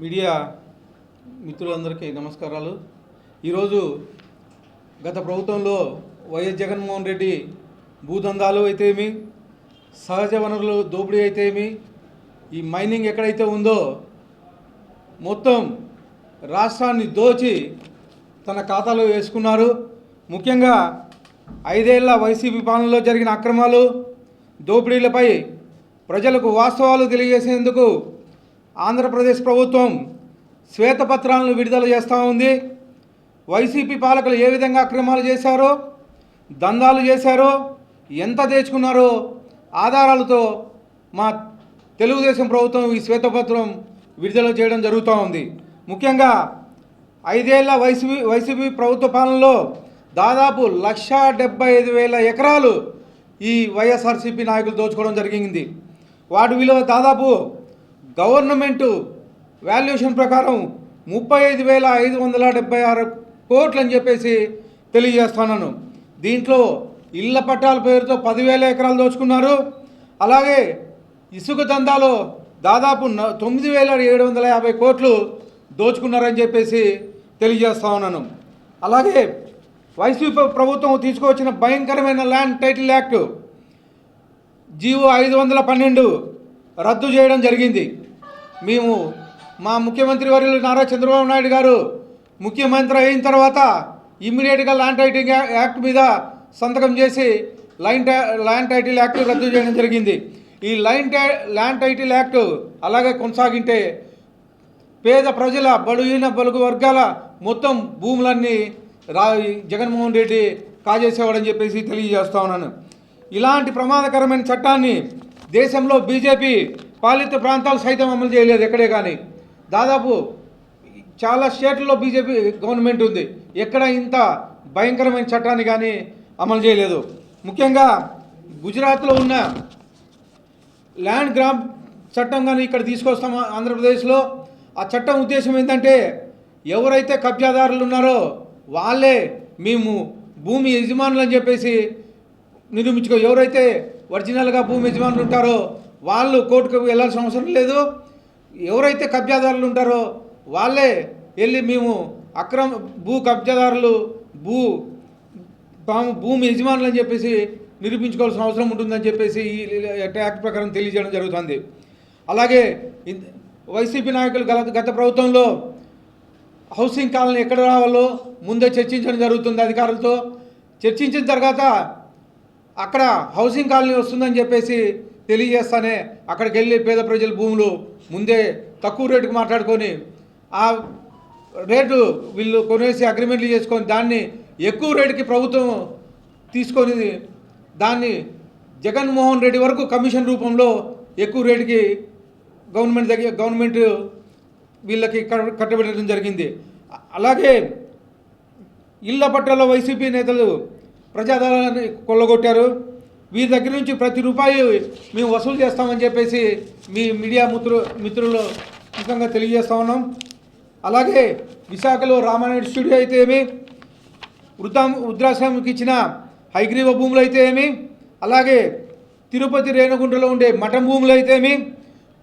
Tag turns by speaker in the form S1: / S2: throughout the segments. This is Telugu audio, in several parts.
S1: మీడియా మిత్రులందరికీ నమస్కారాలు. ఈరోజు గత ప్రభుత్వంలో వైఎస్ జగన్మోహన్ రెడ్డి భూదందాలు అయితేమి సహజ వనరులు దోపిడీ అయితేమి ఈ మైనింగ్ ఎక్కడైతే ఉందో మొత్తం రాష్ట్రాన్ని దోచి తన ఖాతాలో వేసుకున్నారు. ముఖ్యంగా ఐదేళ్ళ వైసీపీ పాలనలో జరిగిన అక్రమాలు దోపిడీలపై ప్రజలకు వాస్తవాలు తెలియజేసేందుకు ఆంధ్రప్రదేశ్ ప్రభుత్వం శ్వేతపత్రాలను విడుదల చేస్తూ ఉంది. వైసీపీ పాలకులు ఏ విధంగా అక్రమాలు చేశారో దందాలు చేశారో ఎంత తెచ్చుకున్నారో ఆధారాలతో మా తెలుగుదేశం ప్రభుత్వం ఈ శ్వేతపత్రం విడుదల చేయడం జరుగుతూ ఉంది. ముఖ్యంగా ఐదేళ్ళ వైసీపీ వైసీపీ ప్రభుత్వ పాలనలో దాదాపు లక్ష డెబ్బై ఐదు వేల ఎకరాలు ఈ వైఎస్ఆర్సీపీ నాయకులు దోచుకోవడం జరిగింది. వాటి విలువ దాదాపు గవర్నమెంటు వాల్యుయేషన్ ప్రకారం ముప్పై ఐదు వేల ఐదు వందల డెబ్బై ఆరు కోట్లు అని చెప్పేసి తెలియజేస్తున్నాను దీంట్లో ఇళ్ళ పట్టాల పేరుతో పదివేల ఎకరాలు దోచుకున్నారు. అలాగే ఇసుక దందాలో దాదాపు తొమ్మిది వేల ఏడు వందల యాభై కోట్లు దోచుకున్నారని చెప్పేసి తెలియజేస్తా ఉన్నాను. అలాగే వైసీపీ ప్రభుత్వం తీసుకువచ్చిన భయంకరమైన ల్యాండ్ టైటిల్ యాక్ట్ జీవో ఐదు వందల పన్నెండు రద్దు చేయడం జరిగింది. మేము మా ముఖ్యమంత్రి వర్యులు నారా చంద్రబాబు నాయుడు గారు ముఖ్యమంత్రి అయిన తర్వాత ఇమ్మీడియట్గా ల్యాండ్ టైటిల్ యాక్ట్ మీద సంతకం చేసి line tie land title act రద్దు చేయడం జరిగింది. ఈ line tie land title act అలాగే కొనసాగింటే పేద ప్రజల బడుగిన బలుగు వర్గాల మొత్తం భూములన్నీ రా జగన్మోహన్ రెడ్డి కాజేసేవాడని చెప్పేసి తెలియజేస్తా ఉన్నాను. ఇలాంటి ప్రమాదకరమైన చట్టాన్ని దేశంలో బీజేపీ పాలిత ప్రాంతాలు సైతం అమలు చేయలేదు ఎక్కడే కానీ. దాదాపు చాలా స్టేట్లలో బీజేపీ గవర్నమెంట్ ఉంది. ఎక్కడ ఇంత భయంకరమైన చట్టాన్ని కానీ అమలు చేయలేదు. ముఖ్యంగా గుజరాత్లో ఉన్న ల్యాండ్ గ్రామ్ చట్టం కానీ ఇక్కడ తీసుకొస్తాం ఆంధ్రప్రదేశ్లో. ఆ చట్టం ఉద్దేశం ఏంటంటే ఎవరైతే కబ్జాదారులు ఉన్నారో వాళ్ళే మేము భూమి యజమానులు అని చెప్పేసి నిరూపించుకో ఎవరైతే ఒరిజినల్గా భూమి యజమానులు ఉంటారో వాళ్ళు కోర్టుకు వెళ్ళాల్సిన అవసరం లేదు. ఎవరైతే కబ్జాదారులు ఉంటారో వాళ్ళే వెళ్ళి మేము అక్రమ భూ కబ్జాదారులు భూ తాము భూమి యజమానులు అని చెప్పేసి నిరూపించుకోవాల్సిన అవసరం ఉంటుందని చెప్పేసి ఈ యాక్ట్ ప్రకారం తెలియజేయడం జరుగుతుంది. అలాగే వైసీపీ నాయకులు గత ప్రభుత్వంలో హౌసింగ్ కాలనీ ఎక్కడ రావాలో ముందే చర్చించడం జరుగుతుంది అధికారులతో. చర్చించిన తర్వాత అక్కడ హౌసింగ్ కాలనీ వస్తుందని చెప్పేసి తెలియజేస్తానే అక్కడికి వెళ్ళి పేద ప్రజల భూములు ముందే తక్కువ రేటుకు మాట్లాడుకొని ఆ రేటు వీళ్ళు కొనేసి అగ్రిమెంట్లు చేసుకొని దాన్ని ఎక్కువ రేటుకి ప్రభుత్వం తీసుకొని దాన్ని జగన్మోహన్ రెడ్డి వరకు కమిషన్ రూపంలో ఎక్కువ రేటుకి గవర్నమెంట్ దగ్గర గవర్నమెంట్ వీళ్ళకి కట్టబెట్టడం జరిగింది. అలాగే ఇళ్ళ పట్టాల వైసీపీ నేతలు ప్రజాదరణని కొల్లగొట్టారు. వీరి దగ్గర నుంచి ప్రతి రూపాయి మేము వసూలు చేస్తామని చెప్పేసి మీ మీడియా మిత్రు మిత్రులు ముఖంగా తెలియజేస్తా ఉన్నాం. అలాగే విశాఖలో రామానాయుడు స్టూడియో అయితే ఏమి? వృద్ధా వృద్ధాశ్రమంకి ఇచ్చిన హైగ్రీవ భూములు అయితే ఏమి? అలాగే తిరుపతి రేణుగుంటలో ఉండే మఠం భూములు అయితే ఏమి?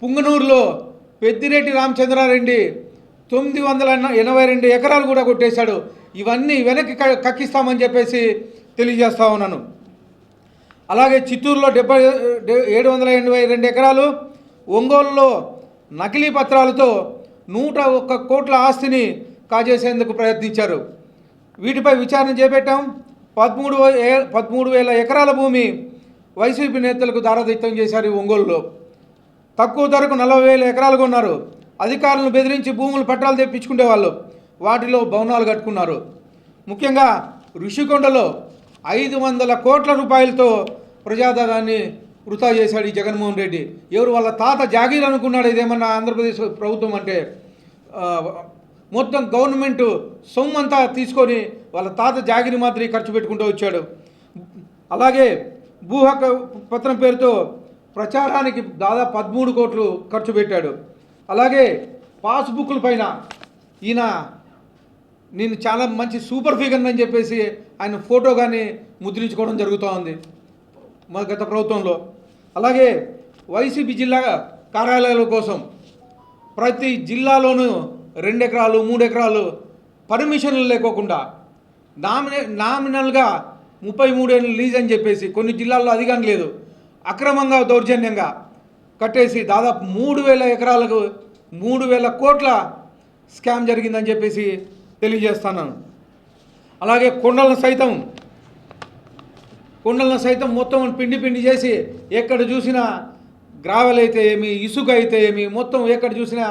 S1: పుంగనూరులో పెద్దిరెడ్డి రామచంద్రారెడ్డి తొమ్మిది వందల ఎనభై రెండు ఎకరాలు కూడా కొట్టేశాడు. ఇవన్నీ వెనక్కి క- కక్కిస్తామని చెప్పేసి తెలియజేస్తా ఉన్నాను. అలాగే చిత్తూరులో డెబ్బై ఏడు వందల ఎనభై రెండు ఎకరాలు ఒంగోలులో నకిలీ పత్రాలతో నూట ఒక్క కోట్ల ఆస్తిని కాజేసేందుకు ప్రయత్నించారు. వీటిపై విచారణ చేపట్టాం. పదమూడు పదమూడు వేల ఎకరాల భూమి వైసీపీ నేతలకు దారదత్తం చేశారు ఈ ఒంగోలులో. తక్కువ ధరకు నలభై వేల ఎకరాలు కొన్నారు. అధికారులను బెదిరించి భూములు పట్టాలు తెప్పించుకునే వాళ్ళు వాటిలో భవనాలు కట్టుకున్నారు. ముఖ్యంగా ఋషికొండలో ఐదు వందల కోట్ల రూపాయలతో ప్రజాధనాన్ని వృధా చేశాడు ఈ జగన్మోహన్ రెడ్డి. ఎవరు వాళ్ళ తాత జాగీర్ అనుకున్నాడు ఇదేమన్నా ఆంధ్రప్రదేశ్ ప్రభుత్వం అంటే? మొత్తం గవర్నమెంట్ సొమ్మంతా తీసుకొని వాళ్ళ తాత జాగిరి మాదిరి ఖర్చు పెట్టుకుంటూ వచ్చాడు. అలాగే భూ హక్కు పత్రం పేరుతో ప్రచారానికి దాదాపు పదమూడు కోట్లు ఖర్చు పెట్టాడు. అలాగే పాస్బుక్ల పైన ఈయన నేను చాలా మంచి సూపర్ ఫిగర్ అని చెప్పేసి ఆయన ఫోటో కానీ ముద్రించుకోవడం జరుగుతూ ఉంది. మా గత ప్రభుత్వంలో. అలాగే వైసీపీ జిల్లా కార్యాలయాల కోసం ప్రతి జిల్లాలోనూ రెండు ఎకరాలు మూడు ఎకరాలు పర్మిషన్లు లేకోకుండా నామినే నామినల్గా ముప్పై మూడేళ్ళు లీజ్ అని చెప్పేసి కొన్ని జిల్లాల్లో అది కానీ లేదు. అక్రమంగా దౌర్జన్యంగా కట్టేసి దాదాపు మూడు వేల ఎకరాలకు మూడు వేల కోట్ల స్కామ్ జరిగిందని చెప్పేసి తెలియజేస్తున్నాను. అలాగే కొండలను సైతం కొండలను సైతం మొత్తం పిండి పిండి చేసి ఎక్కడ చూసినా గ్రావెల్ అయితే ఏమి ఇసుక అయితే ఏమి మొత్తం ఎక్కడ చూసినా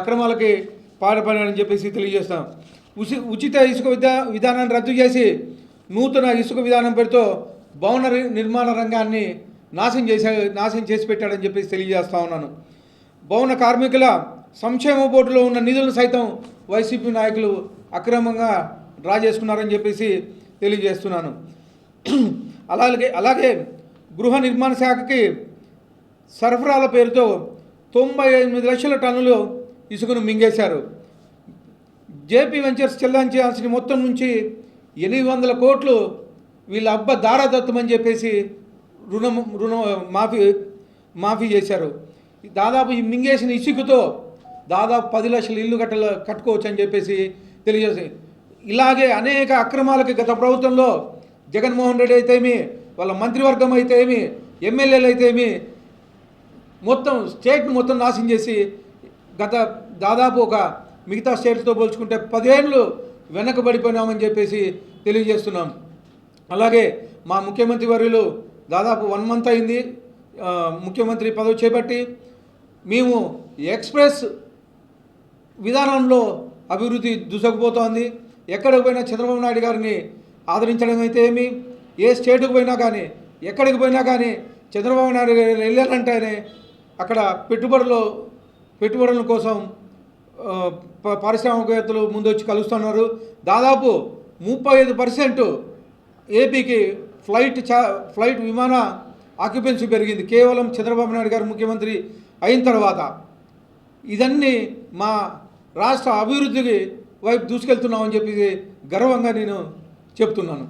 S1: అక్రమాలకి పాడపడాలని చెప్పేసి తెలియజేస్తాం. ఉచి ఉచిత ఇసుక విధా విధానాన్ని రద్దు చేసి నూతన ఇసుక విధానం పేరుతో భవన నిర్మాణ రంగాన్ని నాశనం చేసే నాశనం చేసి పెట్టాడని చెప్పేసి తెలియజేస్తా ఉన్నాను. భవన కార్మికుల సంక్షేమ బోర్డులో ఉన్న నిధులను సైతం వైసీపీ నాయకులు అక్రమంగా డ్రా చేసుకున్నారని చెప్పేసి తెలియజేస్తున్నాను. అలాగే అలాగే గృహ నిర్మాణ శాఖకి సరఫరాల పేరుతో తొంభై ఎనిమిది లక్షల టన్నులు ఇసుకను మింగేశారు. జేపీ వెంచర్స్ చెల్లించాల్సిన మొత్తం నుంచి ఎనిమిది వందల కోట్లు వీళ్ళ అబ్బ దారాదత్తమని చెప్పేసి రుణం రుణం మాఫీ మాఫీ చేశారు. దాదాపు ఈ మింగేసిన ఇసుకతో దాదాపు పది లక్షల ఇల్లు కట్టలు కట్టుకోవచ్చు అని చెప్పేసి తెలియజేసి ఇలాగే అనేక అక్రమాలకి గత ప్రభుత్వంలో జగన్మోహన్ రెడ్డి అయితే ఏమి వాళ్ళ మంత్రివర్గం అయితే ఏమి ఎమ్మెల్యేలు అయితే ఏమి మొత్తం స్టేట్ని మొత్తం నాశనం చేసి గత దాదాపు ఒక మిగతా స్టేట్స్తో పోల్చుకుంటే పదేళ్ళు వెనకబడిపోయినామని చెప్పేసి తెలియజేస్తున్నాం. అలాగే మా ముఖ్యమంత్రి వర్యులు దాదాపు వన్ మంత్ అయింది ముఖ్యమంత్రి పదవి చేపట్టి మేము ఎక్స్ప్రెస్ విధానంలో అభివృద్ధి దూసుకుపోతోంది. ఎక్కడికి పోయినా చంద్రబాబు నాయుడు గారిని ఆదరించడం అయితే ఏమి? ఏ స్టేట్కి పోయినా కానీ ఎక్కడికి పోయినా కానీ చంద్రబాబు నాయుడు గారు వెళ్ళాలంటేనే అక్కడ పెట్టుబడులు పెట్టుబడుల కోసం పారిశ్రామికవేత్తలు ముందొచ్చి కలుస్తున్నారు. దాదాపు ముప్పై ఐదు పర్సెంట్ ఏపీకి ఫ్లైట్ చా ఫ్లైట్ విమాన ఆక్యుపెన్సీ పెరిగింది. కేవలం చంద్రబాబు నాయుడు గారు ముఖ్యమంత్రి అయిన తర్వాత. ఇదన్నీ మా రాష్ట్ర అభివృద్ధికి వైపు దూసుకెళ్తున్నామని చెప్పి గర్వంగా నేను చెప్తున్నాను.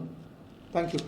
S1: Thank you